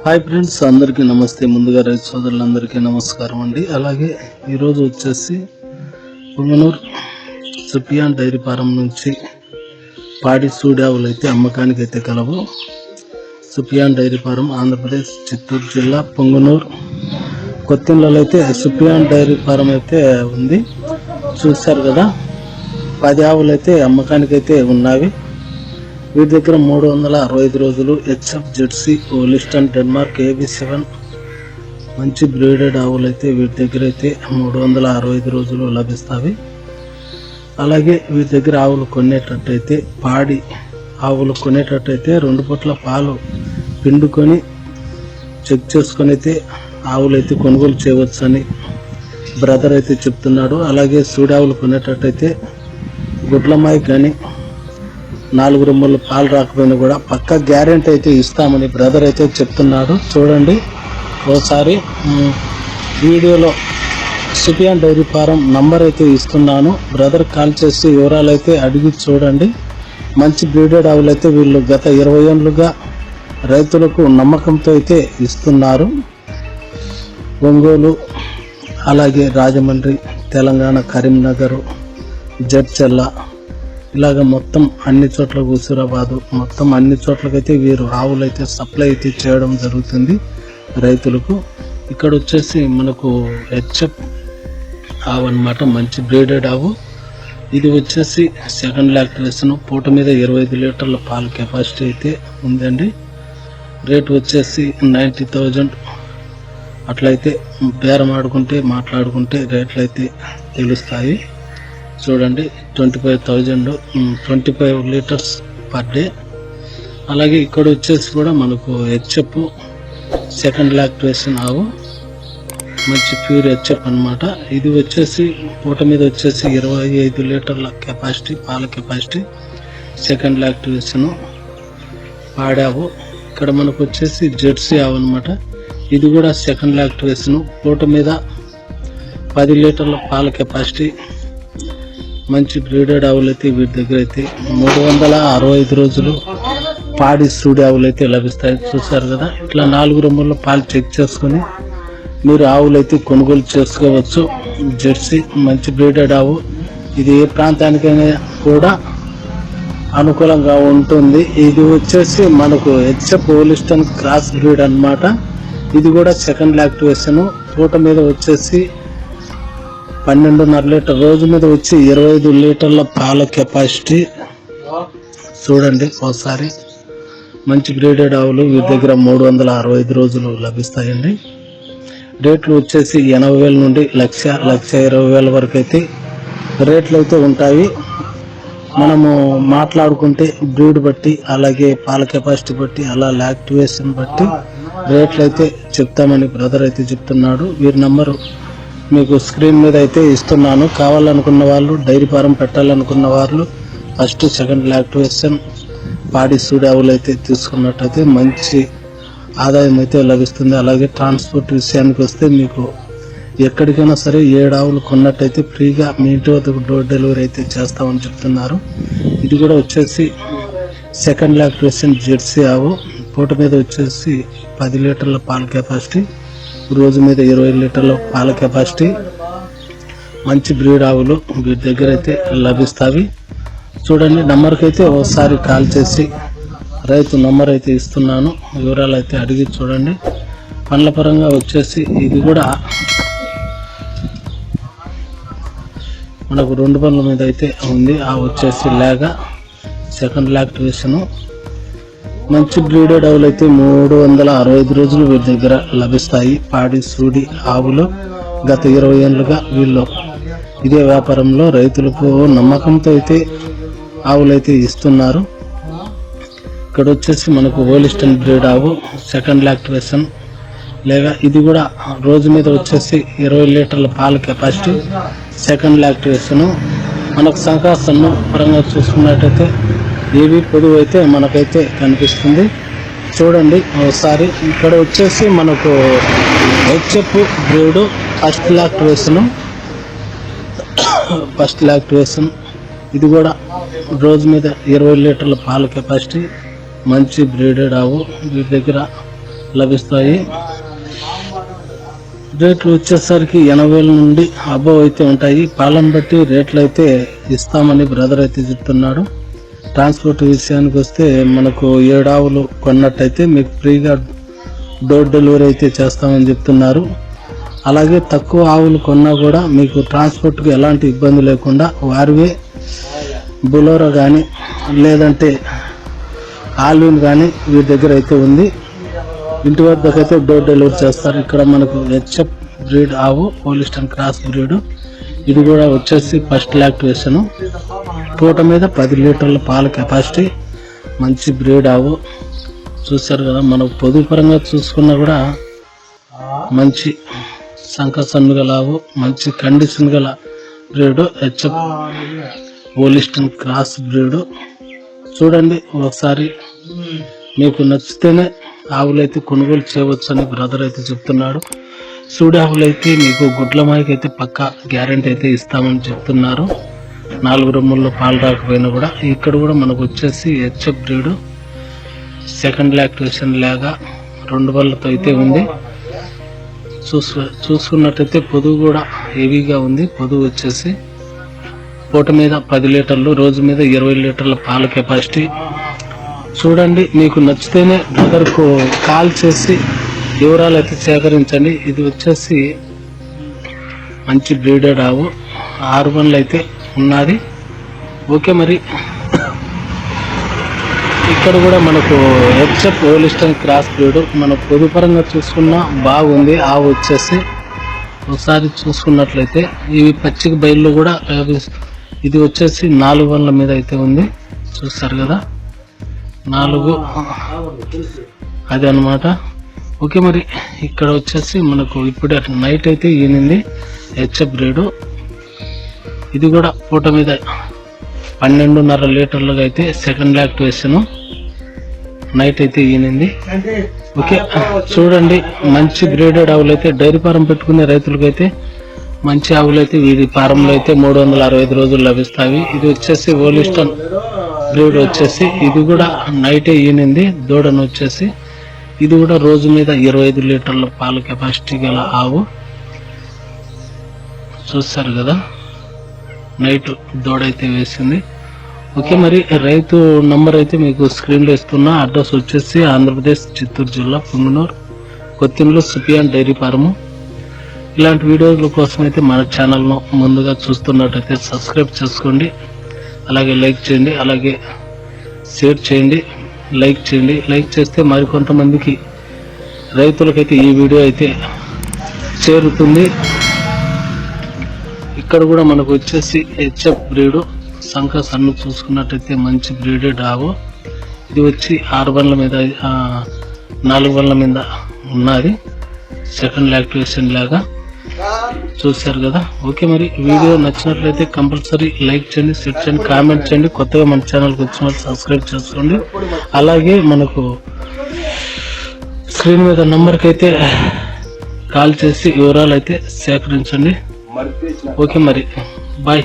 Hi friends అందరికీ నమస్తే. ముందుగా రైతు సోదరులందరికీ నమస్కారం అండి. అలాగే ఈరోజు వచ్చేసి పుంగనూరు సుపియాన్ డైరీ ఫారం నుంచి పాడి సూడావులు అయితే అమ్మకానికి అయితే కలవు. సుపియాన్ డైరీ ఫారం ఆంధ్రప్రదేశ్ చిత్తూరు జిల్లా పొంగనూరు. కొత్తిళ్ళలో అయితే సుపియాన్ డైరీ ఫారం అయితే ఉంది. చూశారు కదా పది ఆవులు అయితే అమ్మకానికి అయితే ఉన్నవి. వీటి దగ్గర మూడు వందల అరవై ఐదు రోజులు HF Jersey Holstein Denmark AB seven మంచి బ్రీడెడ్ ఆవులు అయితే వీటి దగ్గర అయితే మూడు వందల అరవై ఐదు రోజులు లభిస్తాయి. అలాగే వీటి దగ్గర ఆవులు కొనేటట్టయితే పాడి ఆవులు కొనేటట్టయితే రెండు పూట్ల పాలు పిండుకొని చెక్ చేసుకొని అయితే ఆవులు అయితే కొనుగోలు చేయవచ్చని బ్రదర్ అయితే చెప్తున్నాడు. అలాగే సూడావులు కొనేటట్టయితే గుడ్లమాయి కానీ నాలుగు రొమ్ములు పాలు రాకపోయినా కూడా పక్క గ్యారెంటీ అయితే ఇస్తామని బ్రదర్ అయితే చెప్తున్నాడు. చూడండి. ఓసారి వీడియోలో సుపియాన్ డైరీ ఫారం నంబర్ అయితే ఇస్తున్నాను. బ్రదర్ కాల్ చేసి వివరాలు అయితే అడిగి చూడండి. మంచి బ్రీడెడ్ ఆవులు అయితే వీళ్ళు గత ఇరవై ఏళ్ళుగా రైతులకు నమ్మకంతో అయితే ఇస్తున్నారు. ఒంగోలు అలాగే రాజమండ్రి తెలంగాణ కరీంనగర్ జడ్చల్ల ఇలాగ మొత్తం అన్ని చోట్ల హుసూరాబాదు మొత్తం అన్ని చోట్లకైతే వీరు ఆవులు అయితే సప్లై అయితే చేయడం జరుగుతుంది రైతులకు. ఇక్కడ వచ్చేసి మనకు హెచ్ఎఫ్ ఆవు అన్నమాట మంచి బ్రీడెడ్ ఆవు. ఇది వచ్చేసి సెకండ్ లాక్టరేషన్ పూట మీద ఇరవై ఐదు లీటర్ల పాల కెపాసిటీ అయితే ఉందండి. రేట్ వచ్చేసి నైంటీ థౌజండ్. అట్లయితే బేరం ఆడుకుంటే మాట్లాడుకుంటే రేట్లు అయితే తెలుస్తాయి. చూడండి twenty five thousand twenty five litres per day అలాగే ఇక్కడ వచ్చేసి కూడా మనకు హెచ్ఎఫ్ సెకండ్ లాక్టివేషన్ ఆవు. మంచి ప్యూర్ హెచ్ఎఫ్ అనమాట ఇది వచ్చేసి పూట మీద వచ్చేసి ఇరవై ఐదు లీటర్ల కెపాసిటీ పాల కెపాసిటీ సెకండ్ లాక్టేషన్ పాడావు. ఇక్కడ మనకు వచ్చేసి జెర్సీ ఆవు అనమాట ఇది కూడా సెకండ్ లాక్టేషన్ పూట మీద పది లీటర్ల పాల కెపాసిటీ మంచి బ్రీడెడ్ ఆవులు అయితే వీటి దగ్గర అయితే మూడు వందల అరవై ఐదు రోజులు పాడి సూడి ఆవులు అయితే లభిస్తాయి. చూసారు కదా? ఇట్లా నాలుగు రొమ్ముల్లో పాలు చెక్ చేసుకొని మీరు ఆవులు అయితే కొనుగోలు చేసుకోవచ్చు. జెర్సీ మంచి బ్రీడెడ్ ఆవు. ఇది ఏ ప్రాంతానికైనా కూడా అనుకూలంగా ఉంటుంది. ఇది వచ్చేసి మనకు హెచ్ఎఫ్ పోలిస్టన్ క్రాస్ బ్రీడ్ అన్నమాట. ఇది కూడా సెకండ్ లాక్టివేషన్ పూట మీద వచ్చేసి పన్నెండున్నర లీటర్ రోజు మీద వచ్చి ఇరవై ఐదు లీటర్ల పాల కెపాసిటీ. చూడండి ఒకసారి. మంచి గ్రేడెడ్ ఆవులు వీరి దగ్గర మూడు వందల అరవై ఐదు రోజులు లభిస్తాయండి. రేట్లు వచ్చేసి ఎనభై వేల నుండి లక్ష లక్ష ఇరవై వేల వరకు అయితే రేట్లు అయితే ఉంటాయి. మనము మాట్లాడుకుంటే బ్రీడ్ బట్టి అలాగే పాల కెపాసిటీ బట్టి అలా లాక్టివేషన్ బట్టి రేట్లు అయితే చెప్తామని బ్రదర్ అయితే చెప్తున్నాడు. వీరి నంబరు మీకు స్క్రీన్ మీద అయితే ఇస్తున్నాను. కావాలనుకున్న వాళ్ళు డైరీ ఫారం పెట్టాలనుకున్న వాళ్ళు ఫస్ట్ సెకండ్ లాక్టివేషన్ పాడి సూడి ఆవులు అయితే తీసుకున్నట్టయితే మంచి ఆదాయం అయితే లభిస్తుంది. అలాగే ట్రాన్స్పోర్ట్ విషయానికి వస్తే మీకు ఎక్కడికైనా సరే ఏడు ఆవులు కొన్నట్టయితే ఫ్రీగా మీ ఇంటి వద్దకు డోర్ డెలివరీ అయితే చేస్తామని చెప్తున్నారు. ఇది కూడా వచ్చేసి సెకండ్ లాక్టివేషన్ జెర్సీ ఆవు. పూట మీద వచ్చేసి పది లీటర్ల పాల కెపాసిటీ రోజు మీద ఇరవై లీటర్ల పాల కెపాసిటీ మంచి బ్రీడ్ ఆవులు వీటి దగ్గర అయితే లభిస్తాయి. చూడండి నెంబర్కి అయితే ఒకసారి కాల్ చేసి రైతు నెంబర్ అయితే ఇస్తున్నాను. వివరాలు అయితే అడిగి చూడండి. పండ్ల పరంగా వచ్చేసి ఇది కూడా మనకు రెండు పనుల మీద అయితే ఉంది. ఆ వచ్చేసి లేక సెకండ్ లాక్టివేషను మంచి బ్రీడెడ్ ఆవులు అయితే మూడు వందల అరవై ఐదు రోజులు వీరి దగ్గర లభిస్తాయి. పాడి సూడి ఆవులు గత ఇరవై ఏళ్ళుగా వీళ్ళు. ఇదే వ్యాపారంలో రైతులకు నమ్మకంతో అయితే ఆవులైతే ఇస్తున్నారు. ఇక్కడ వచ్చేసి మనకు ఓలిస్టన్ బ్రీడ్ ఆవు సెకండ్ లాక్టివేషన్ లేక ఇది కూడా రోజు మీద వచ్చేసి ఇరవై లీటర్ల పాల కెపాసిటీ సెకండ్ లాక్టివేషన్ మనకు సంకాసన్ను పరంగా చూసుకున్నట్టయితే ఏవి పొదువు అయితే మనకైతే కనిపిస్తుంది. చూడండి ఒకసారి ఇక్కడ వచ్చేసి మనకు HF breed first lactation first lactation ఇది కూడా రోజు మీద ఇరవై లీటర్ల పాల కెపాసిటీ మంచి బ్రీడెడ్ ఆవు. వీటి దగ్గర లభిస్తాయి. రేట్లు వచ్చేసరికి ఎనభై వేల నుండి అబ్బో అయితే ఉంటాయి. పాలను బట్టి రేట్లు అయితే ఇస్తామని బ్రదర్ అయితే చెప్తున్నాడు. ట్రాన్స్పోర్ట్ విషయానికి వస్తే మనకు ఏడు ఆవులు కొన్నట్టయితే మీకు ఫ్రీగా డోర్ డెలివరీ అయితే చేస్తామని చెప్తున్నారు. అలాగే తక్కువ ఆవులు కొన్నా కూడా మీకు ట్రాన్స్పోర్ట్కి ఎలాంటి ఇబ్బంది లేకుండా వారివే బులోరో కానీ లేదంటే ఆల్విన్ కానీ వీరి దగ్గర అయితే ఉంది. ఇంటి వద్దకైతే డోర్ డెలివరీ చేస్తారు. ఇక్కడ మనకు హెచ్ఎఫ్ బ్రీడ్ ఆవు పోలిస్టన్ క్రాస్ బ్రీడ్. ఇది కూడా వచ్చేసి ఫస్ట్ లాక్టివేషను పూట మీద పది లీటర్ల పాల కెపాసిటీ మంచి బ్రీడ్ ఆవు. చూశారు కదా మనం పొదుపు పరంగా చూసుకున్నా కూడా మంచి సంఖ సన్ను గల ఆవు మంచి కండిషన్ గల breed HF Holstein cross breed చూడండి ఒకసారి. మీకు నచ్చితేనే ఆవులైతే కొనుగోలు చేయవచ్చు అని బ్రదర్ అయితే చెప్తున్నాడు. సూడి ఆవులైతే మీకు గుడ్ల మాయకి అయితే పక్కా గ్యారంటీ అయితే ఇస్తామని చెప్తున్నారు. నాలుగు రొమ్ముల్లో పాలు రాకపోయినా కూడా ఇక్కడ కూడా మనకు వచ్చేసి హెచ్ఎఫ్ బ్రీడ్ సెకండ్ లాక్టేషన్ లాగా రెండు బళ్ళతో అయితే ఉంది. చూసు చూసుకున్నట్టయితే పొదుగు కూడా హెవీగా ఉంది. పొదుగు వచ్చేసి పూట మీద పది లీటర్లు రోజు మీద ఇరవై లీటర్ల పాల కెపాసిటీ. చూడండి మీకు నచ్చితేనే బ్రదర్కు కాల్ చేసి వివరాలు అయితే సేకరించండి. ఇది వచ్చేసి మంచి బ్రీడెడ్ ఆవు. ఆరు వన్లు అయితే ఉన్నది. ఓకే మరి ఇక్కడ కూడా మనకు హెచ్ఎఫ్ ఓలిస్టన్ క్రాస్ బ్రీడ్. మన పొదుపరంగా చూసుకున్న బాగుంది. ఆవు వచ్చేసి ఒకసారి చూసుకున్నట్లయితే ఇవి పచ్చిక బయళ్ళు కూడా ఇది వచ్చేసి నాలుగు వందల మీద అయితే ఉంది. చూస్తారు కదా? నాలుగు. అది అన్నమాట ఓకే మరి ఇక్కడ వచ్చేసి మనకు ఇప్పుడే నైట్ అయితే ఈనింది హెచ్ఎఫ్ బ్రేడు. ఇది కూడా పూట మీద పన్నెండున్నర లీటర్లుగా అయితే సెకండ్ యాక్టివేషన్ నైట్ అయితే ఈనింది. ఓకే చూడండి మంచి గ్రేడెడ్ ఆవులు అయితే డైరీ ఫారం పెట్టుకునే రైతులకైతే మంచి ఆవులు అయితే వీడి ఫారంలో అయితే మూడు వందల అరవై ఐదు రోజులు లభిస్తాయి. ఇది వచ్చేసి ఓలిస్టన్ బ్రీడ్ వచ్చేసి ఇది కూడా నైటే ఈనింది దూడను వచ్చేసి. ఇది కూడా రోజు మీద ఇరవై ఐదు లీటర్ల పాల కెపాసిటీ గల ఆవు. చూస్తారు కదా? నైట్ దోడైతే వేసింది. ఓకే మరి రైతు నంబర్ అయితే మీకు స్క్రీన్లో ఇస్తున్నా. అడ్రస్ వచ్చేసి ఆంధ్రప్రదేశ్ చిత్తూరు జిల్లా పుంగనూరు కొత్తిమూరు సుపియాన్ డైరీ ఫార్ము. ఇలాంటి వీడియోల కోసం అయితే మన ఛానల్ను ముందుగా చూస్తున్నట్టయితే సబ్స్క్రైబ్ చేసుకోండి. అలాగే లైక్ చేయండి అలాగే షేర్ చేయండి లైక్ చేయండి. లైక్ చేస్తే మరికొంతమందికి రైతులకైతే ఈ వీడియో అయితే చేరుతుంది. ఇక్కడ కూడా మనకు వచ్చేసి హెచ్ఎఫ్ బ్రీడు సంఖ సన్ను చూసుకున్నట్టయితే మంచి బ్రీడెడ్ డాగు ఇది వచ్చి ఆరు బండ్ల మీద నాలుగు బండ్ల మీద ఉన్నది. సెకండ్ లాక్టివేషన్ లాగా చూశారు కదా. ఓకే మరి వీడియో నచ్చినట్లయితే కంపల్సరీ లైక్ చేయండి షేర్ చేయండి కామెంట్ చేయండి. కొత్తగా మన ఛానల్కి వచ్చిన వాళ్ళు సబ్స్క్రైబ్ చేసుకోండి. అలాగే మనకు స్క్రీన్ మీద నెంబర్కి అయితే కాల్ చేసి వివరాలు అయితే సేకరించండి. ఓకే మరి బాయ్